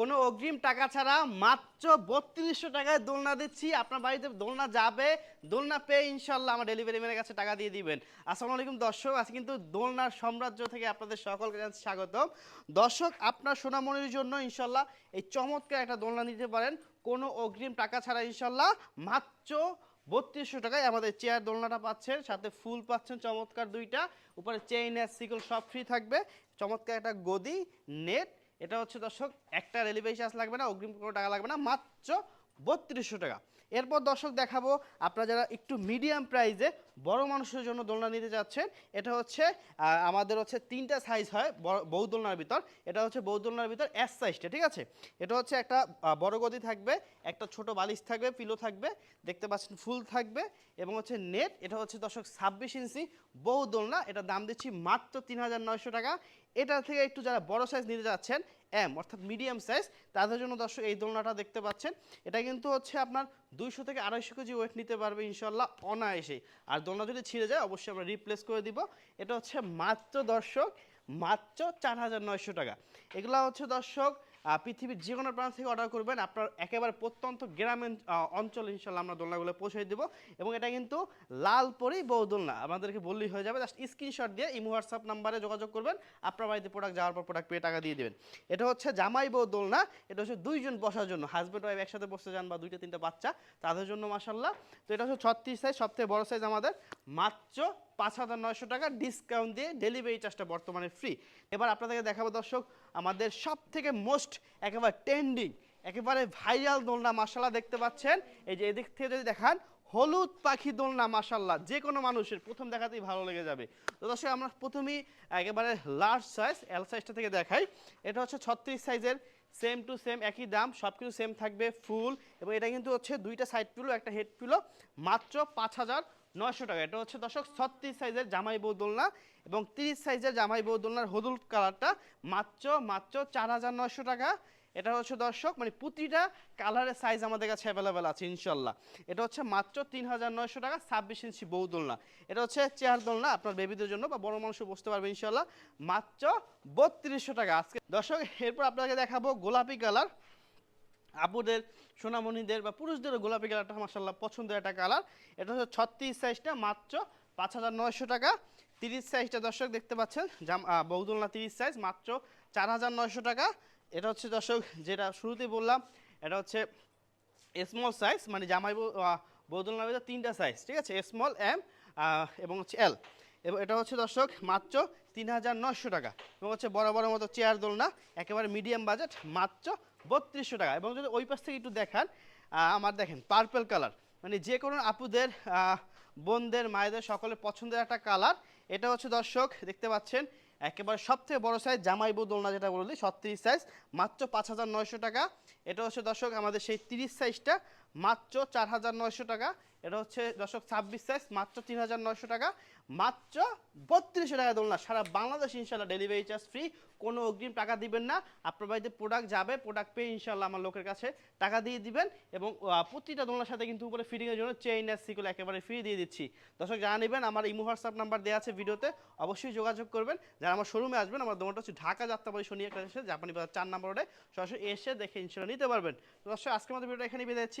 কোনো অগ্রিম টাকা ছাড়া মাত্র বত্রিশশো টাকায় দোলনা দিচ্ছি। আপনার বাড়িতে দোলনা যাবে, দোলনা পেয়ে ইনশাল্লাহ আমার ডেলিভারি ম্যানের কাছে টাকা দিয়ে দিবেন। আসসালামু আলাইকুম দর্শক, আজকে কিন্তু দোলনার সাম্রাজ্য থেকে আপনাদের সকলকে জানাচ্ছি স্বাগতম। দর্শক, আপনার সোনামণির জন্য ইনশাল্লাহ এই চমৎকার একটা দোলনা নিতে পারেন। কোনো অগ্রিম টাকা ছাড়া ইনশাল্লাহ মাত্র বত্রিশশো টাকায় আমাদের চেয়ার দোলনাটা পাচ্ছেন, সাথে ফুল পাচ্ছেন চমৎকার দুইটা। উপরে চেইন সিকল সব ফ্রি থাকবে। চমৎকার একটা গদি নেট এটা হচ্ছে দর্শক, একটা রেলিভেশন চার্জ লাগবে না, অগ্রিম কোনো টাকা লাগবে না, মাত্র বত্রিশশো টাকা। এরপর দর্শক দেখাবো, আপনারা যারা একটু মিডিয়াম প্রাইজে বড় মানুষের জন্য দোলনা নিতে যাচ্ছেন এটা হচ্ছে আমাদের হচ্ছে তিনটা সাইজ হয় বউ দোলনার ভিতর। এটা হচ্ছে বউ দোলনার ভিতর এস সাইজটা ঠিক আছে? এটা হচ্ছে একটা বড় গদি থাকবে, একটা ছোট বালিশ থাকবে পিলো থাকবে, দেখতে পাচ্ছেন ফুল থাকবে, এবং হচ্ছে নেট এটা হচ্ছে দর্শক ছাব্বিশ ইঞ্চি বউ দোলনা, এটা দাম দিচ্ছি মাত্র তিন হাজার নয়শো টাকা। এটা থেকে একটু যারা বড় সাইজ নিতে যাচ্ছেন এম অর্থাৎ মিডিয়াম সাইজ তাদের জন্য দর্শক এই দোলনাটা দেখতে পাচ্ছেন। এটা কিন্তু হচ্ছে আপনার দুইশো থেকে আড়াইশো কেজি ওয়েট নিতে পারবে ইনশাল্লাহ অনায়াসে আর দোলনা যদি ছিঁড়ে যায়, অবশ্যই আমরা রিপ্লেস করে দিব। এটা হচ্ছে মাত্র দর্শক, মাত্র চার হাজার নয়শো টাকা। এগুলা হচ্ছে দর্শক পৃথিবীর যে কোনো প্রান্ত থেকে অর্ডার করবেন। আপনার একেবারে প্রত্যন্ত গ্রামীণ অঞ্চলে ইনশাল্লাহ আমরা দোলনাগুলো পৌঁছে দেবো। এবং এটা কিন্তু লালপরি বউ দোলনা। আমাদেরকে বললেই হয়ে যাবে। জাস্ট স্ক্রিনশট দিয়ে ইমো হোয়াটসঅ্যাপ নাম্বারে যোগাযোগ করবেন। আপনার বাড়িতে প্রোডাক্ট যাওয়ার পর প্রোডাক্ট পেয়ে টাকা দিয়ে দেবেন। এটা হচ্ছে জামাই বউ দোলনা। এটা হচ্ছে দুইজন বসার জন্য। হাজব্যান্ড ওয়াইফ একসাথে বসতে যান বা দুইটা, তিনটা বাচ্চা, তাদের জন্য মাসাল্লাহ তো এটা হচ্ছে ছত্রিশ সাইজ সবথেকে বড় সাইজ আমাদের। মাত্র পাঁচ হাজার নয়শো টাকা ডিসকাউন্ট দিয়ে ডেলিভারি চার্জটা বর্তমানে ফ্রি এবার আপনাদেরকে দেখাবো দর্শক, আমাদের সব থেকে মোস্ট একেবারে ট্রেন্ডিং একেবারে ভাইরাল দোলনা মাসাল্লাহ দেখতে পাচ্ছেন। এই যে এদিক থেকে যদি দেখান, হলুদ পাখি দোলনা মাসাল্লাহ যে কোনো মানুষের প্রথম দেখাতেই ভালো লেগে যাবে। তো দর্শক, আমরা প্রথমেই একেবারে লার্জ সাইজ এল সাইজটা থেকে দেখাই। এটা হচ্ছে ছত্রিশ সাইজের সেম টু সেম একই দাম সব কিছু সেম থাকবে ফুল এবং এটা কিন্তু হচ্ছে দুইটা সাইড পিলো একটা হেড পিলো মাত্র পাঁচ হাজার নয়শো টাকা। এটা হচ্ছে দর্শক ছত্রিশ সাইজের জামাই বউ দোলনা এবং তিরিশ সাইজের জামাই বউ দোলনার হলুদ কালারটা মাত্র মাত্র চার হাজার নয়শো টাকা। এটা হচ্ছে দর্শক মানে প্রতিটা কালারের সাইজ আমাদের কাছে অ্যাভেলেবেল আছে, ইনশাল্লাহ। এটা হচ্ছে মাত্র তিন হাজার নয়শো টাকা, ছাব্বিশ ইঞ্চি বউ দোলনা। এটা হচ্ছে চেয়ার দোলনা, আপনার বেবিদের জন্য বা বড় মানুষও বসতে পারবে, ইনশাল্লাহ। মাত্র বত্রিশশো টাকা। আজকে দর্শক, এরপর আপনাকে দেখাবো গোলাপি কালার। আপুদের, সোনামণিদের বা পুরুষদেরও গোলাপি কালারটা মাসাল্লাহ পছন্দের একটা কালার। এটা হচ্ছে ছত্রিশ সাইজটা মাত্র পাঁচ হাজার নয়শো টাকা। তিরিশ সাইজটা দর্শক দেখতে পাচ্ছেন, জাম বৌদুলনা তিরিশ সাইজ মাত্র চার হাজার নয়শো টাকা। এটা হচ্ছে দর্শক, যেটা শুরুতেই বললাম, এটা হচ্ছে স্মল সাইজ মানে জামাই বৌদুলনার ভিতরে তিনটা সাইজ ঠিক আছে? স্মল এম এবং হচ্ছে এল এবং এটা হচ্ছে দর্শক, মাত্র তিন হাজার নশো টাকা। এবং হচ্ছে বড় বড় মতো চেয়ার দোলনা, একেবারে মিডিয়াম বাজেট মাত্র বত্রিশশো টাকা। এবং যদি ওই পাশ থেকে একটু দেখান আমার দেখেন পার্পেল কালার মানে যে কোনো আপুদের বোনদের, মায়েদের, সকলের পছন্দের একটা কালার এটা হচ্ছে দর্শক, দেখতে পাচ্ছেন একেবারে সবথেকে বড় সাইজ জামাই বউ দোলনা যেটা বললি ছত্রিশ সাইজ মাত্র পাঁচ হাজার নয়শো টাকা। এটা হচ্ছে দর্শক, আমাদের সেই তিরিশ সাইজটা মাত্র চার হাজার নয়শো টাকা। এটা হচ্ছে দর্শক, ছাব্বিশ সাইজ মাত্র তিন হাজার নয়শো টাকা। মাত্র বত্রিশশো টাকা দোলনা। সারা বাংলাদেশ ইনশাল্লাহ ডেলিভারি চার্জ ফ্রি কোনো অগ্রিম টাকা দিবেন না। আপনার বাড়িতে প্রোডাক্ট যাবে প্রোডাক্ট পেয়ে ইনশাল্লাহ আমার লোকের কাছে টাকা দিয়ে দিবেন এবং প্রতিটা দোলনার সাথে কিন্তু উপরে ফিটিংয়ের জন্য চেইন আর সিকুল একেবারে ফ্রি দিয়ে দিচ্ছি। দর্শক জানা নেবেন, আমার ইমো হোয়াটসঅ্যাপ নাম্বার দেওয়া আছে ভিডিওতে। অবশ্যই যোগাযোগ করবেন। যারা আমার শোরুমে আসবেন, আমার দোকানটা হচ্ছে ঢাকা যাত্রাবাড়ি শনি একটা জাপানি বাজার চার নম্বর রোডে সরাসরি এসে দেখে ইনশাল্লাহ নিতে পারবেন। দর্শক আজকে আমাদের ভিডিওটা এখানে বেঁধে যাচ্ছি